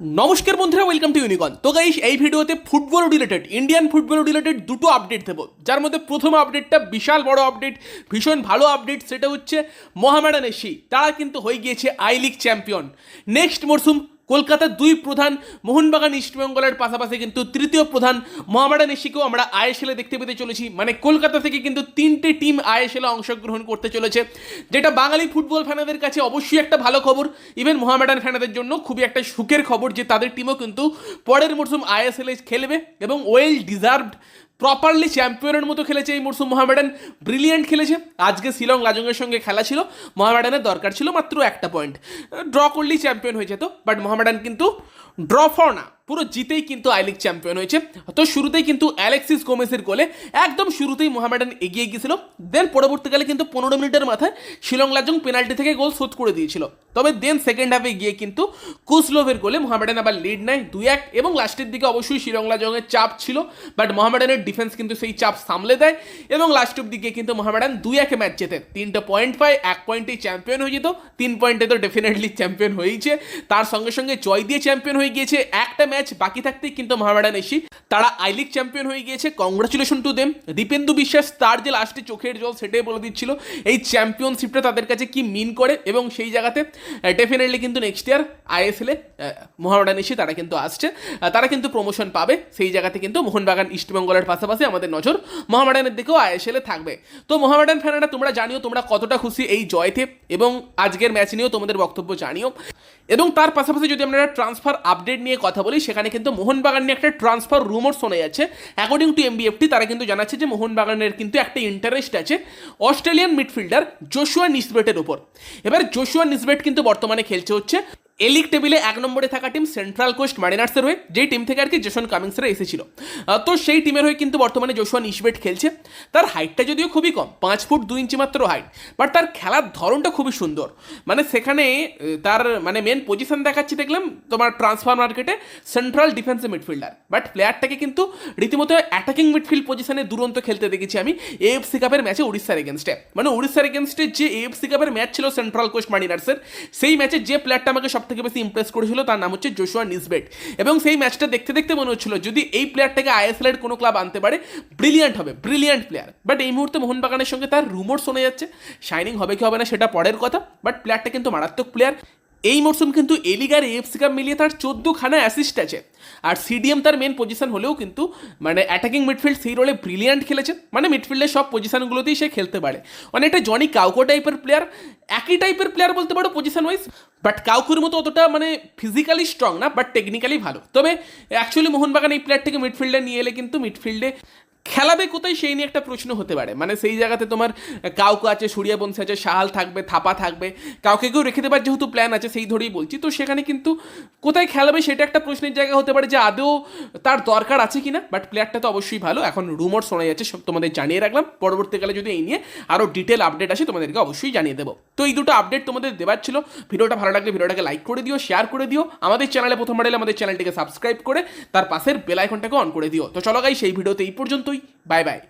নমস্কার বন্ধুরা welcome to ইউনিকন তো গাইস এই ভিডিওতে football related Indian football related দুটো আপডেট দেবো। যার মধ্যে প্রথম আপডেটটা বিশাল বড় আপডেট ভীষণ ভালো আপডেট সেটা হচ্ছে মোহামেডান এসি। তারা কিন্তু হয়ে গিয়েছে আই লিগ চ্যাম্পিয়ন নেক্সট মরসুম কলকাতার দুই প্রধান মোহনবাগান ইস্টবেঙ্গলের পাশাপাশি কিন্তু তৃতীয় প্রধান মোহামেডান এসিকেও আমরা আইএসএলে দেখতে পেতে চলেছি। মানে কলকাতা থেকে কিন্তু তিনটে টিম আইএসএলে অংশগ্রহণ করতে চলেছে। যেটা বাঙালি ফুটবল ফ্যানাদের কাছে অবশ্যই একটা ভালো খবর। ইভেন মোহামেডান ফ্যানাদের জন্য খুবই একটা সুখের খবর যে তাদের টিমও কিন্তু পরের মরশুম আইএসএলে খেলবে এবং ওয়েল ডিজার্ভড প্রপারলি চ্যাম্পিয়নের মতো খেলেছে এই মরসুম মোহামেডান। ব্রিলিয়েন্ট খেলেছে। আজকে শিলং লাজংয়ের সঙ্গে খেলা ছিল। মোহামেডানের দরকার ছিল মাত্র একটা পয়েন্ট ড্র করলেই চ্যাম্পিয়ন হয়ে যেত বাট মোহামেডান কিন্তু ড্র ফর না। পুরো জিতেই কিন্তু আই লিগ চ্যাম্পিয়ন হয়েছে। তো শুরুতেই কিন্তু অ্যালেক্সিস গোমেসের গোলে একদম শুরুতেই মোহামেডান এগিয়ে গিয়েছিল। দেন পরবর্তীকালে কিন্তু পনেরো মিনিটের মাথায় শিলং লাজং পেনাল্টি থেকে গোল শোধ করে দিয়েছিল। তবে দেন সেকেন্ড হাফে গিয়ে কিন্তু কুসলোভের গোলে মোহামেডান আবার লিড নেয় দুই এক এবং লাস্টের দিকে অবশ্যই শিলং লাজংয়ের চাপ ছিল। বাট মোহামেডানের ডিফেন্স কিন্তু সেই চাপ সামলে দেয় এবং লাস্ট দিকে কিন্তু মোহামেডান দুই একে ম্যাচ জেতে। তিনটা পয়েন্ট পায়, এক পয়েন্টেই চ্যাম্পিয়ন হয়ে যেত। তিন পয়েন্টে তো ডেফিনেটলি চ্যাম্পিয়ন হয়েইছে। তার সঙ্গে সঙ্গে জয় দিয়ে চ্যাম্পিয়ন হয়ে গিয়েছে। একটা ম্যাচ বাকি থাকতেই কিন্তু মোহামেডান এসি। তারা আই লিগ চ্যাম্পিয়ন হয়ে গিয়েছে কংগ্রাচুলেশন টু দেম দীপেন্দু বিশ্বাস তার যে লাস্টে চোখের জল, সেটাই বলে দিচ্ছিল। এই চ্যাম্পিয়নশিপটা তাদের কাছে কি মিন করে? এবং সেই জায়গাতে ডেফিনেটলি কিন্তু নেক্সট ইয়ার আইএসএলে মোহামেডান এসে তারা কিন্তু আসছে। তারা কিন্তু প্রমোশন পাবে। সেই জায়গাতে কিন্তু মোহনবাগান ইস্টবেঙ্গলের পাশাপাশি আমাদের নজর মোহামেডানের দিকেও আইএসএলে থাকবে। তো মোহামেডান ফ্যানেরা তোমরা জানিও, তোমরা কতটা খুশি এই জয়তে। এবং আজকের ম্যাচ নিয়েও তোমাদের বক্তব্য জানিও। এবং তার পাশাপাশি যদি আমরা ট্রান্সফার আপডেট নিয়ে কথা বলি সেখানে কিন্তু মোহনবাগান নিয়ে একটা ট্রান্সফার রুমর শোনা যাচ্ছে। অ্যাকর্ডিং টু এমবিএফটি তারা কিন্তু জানাচ্ছে যে মোহনবাগানের কিন্তু একটা ইন্টারেস্ট আছে অস্ট্রেলিয়ান মিডফিল্ডার জোশুয়া নিসবেটের উপর। এবার জোশুয়া নিসবেট কিন্তু বর্তমানে খেলছে হচ্ছে এলিগ টেবিলে এক নম্বরে থাকা টিম সেন্ট্রাল কোস্ট মারিনার্সের হয়ে, যেই টিম থেকে আর কি জেসন কামিংসরা এসেছিল। তো সেই টিমের হয়ে কিন্তু বর্তমানে জোশুয়া নিসবেট খেলছে। তার হাইটটা যদিও খুবই কম, পাঁচ ফুট দুই ইঞ্চি মাত্র হাইট বাট তার খেলার ধরনটা খুবই সুন্দর। মানে সেখানে তার মানে মেন পজিশন দেখাচ্ছি দেখলাম তোমার ট্রান্সফার মার্কেটে সেন্ট্রাল ডিফেন্সিভ মিডফিল্ডার বাট প্লেয়ারটাকে কিন্তু রীতিমতো অ্যাটাকিং মিডফিল্ড পজিশনে দুরন্ত খেলতে দেখেছি আমি এএফসি কাপের ম্যাচে উড়িষ্যার এগেনস্টে মানে উড়িষ্যার এগেনস্টে যে এএফসি কাপের ম্যাচ ছিল সেন্ট্রাল কোস্ট মারিনার্সের সেই ম্যাচে যে প্লেয়ারটা আমাকে সব থেকে বেশি ইমপ্রেস করেছিল তার নাম হচ্ছে জোশুয়া নিসবেট এবং সেই ম্যাচটা দেখতে দেখতে মনে হচ্ছিল, যদি এই প্লেয়ারটাকে আইএসএল এর কোনো ক্লাব আনতে পারে ব্রিলিয়ান্ট হবে ব্রিলিয়ান্ট প্লেয়ার বাট এই মুহূর্তে মোহনবাগানের সঙ্গে তার রুমোর শোনা যাচ্ছে শাইনিং হবে কি হবে না সেটা পরের কথা বাট প্লেয়ারটা কিন্তু মারাত্মক প্লেয়ার এই মরশুম কিন্তু এলিগার এফসি কাপ মিলিয়ে তার চোদ্দোখানা অ্যাসিস্ট আছে। আর সিডিএম তার মেন পজিশন হলেও কিন্তু মানে অ্যাটাকিং মিডফিল্ড সেই রোলে ব্রিলিয়ান্ট খেলেছে। মানে মিডফিল্ডের সব পজিশনগুলোতেই সে খেলতে পারে। অনেকটা জনি কাউকো টাইপের প্লেয়ার একই টাইপের প্লেয়ার বলতে পারো পজিশন ওয়াইজ বাট কাউকুর মতো অতটা মানে ফিজিক্যালি স্ট্রং না বাট টেকনিক্যালি ভালো। তবে অ্যাকচুয়ালি মোহনবাগান এই প্লেয়ারটাকে মিডফিল্ডে নিয়ে এলে কিন্তু মিডফিল্ডে খেলাবে কোথায় সেই নিয়ে একটা প্রশ্ন হতে পারে। মানে সেই জায়গাতে তোমার কাউকে আছে সূর্যবংশী আছে, শাহাল থাকবে, থাপা থাকবে, কাউকে কেউ রেখে দেবার যেহেতু প্ল্যান আছে, সেই ধরেই বলছি। তো সেখানে কিন্তু কোথায় খেলাবে সেটা একটা প্রশ্নের জায়গা হতে পারে যে আদৌ তার দরকার আছে কিনা। বাট প্লেয়ারটা তো অবশ্যই ভালো। এখন রুমর শোনা যাচ্ছে, সব তোমাদের জানিয়ে রাখলাম। পরবর্তীকালে যদি এই নিয়ে আরও ডিটেল আপডেট আসে, তোমাদেরকে অবশ্যই জানিয়ে দেবো। তো এই দুটো আপডেট তোমাদের দেওয়ার ছিল। ভিডিওটা ভালো লাগলে ভিডিওটাকে লাইক করে দিও শেয়ার করে দিও। আমাদের চ্যানেলে প্রথমবার এলে আমাদের চ্যানেলটিকে সাবস্ক্রাইব করে, তার পাশের বেল আইকনটাকে অন করে দিও। তো চলো গাই সেই ভিডিওতে এই tôi. Bye bye.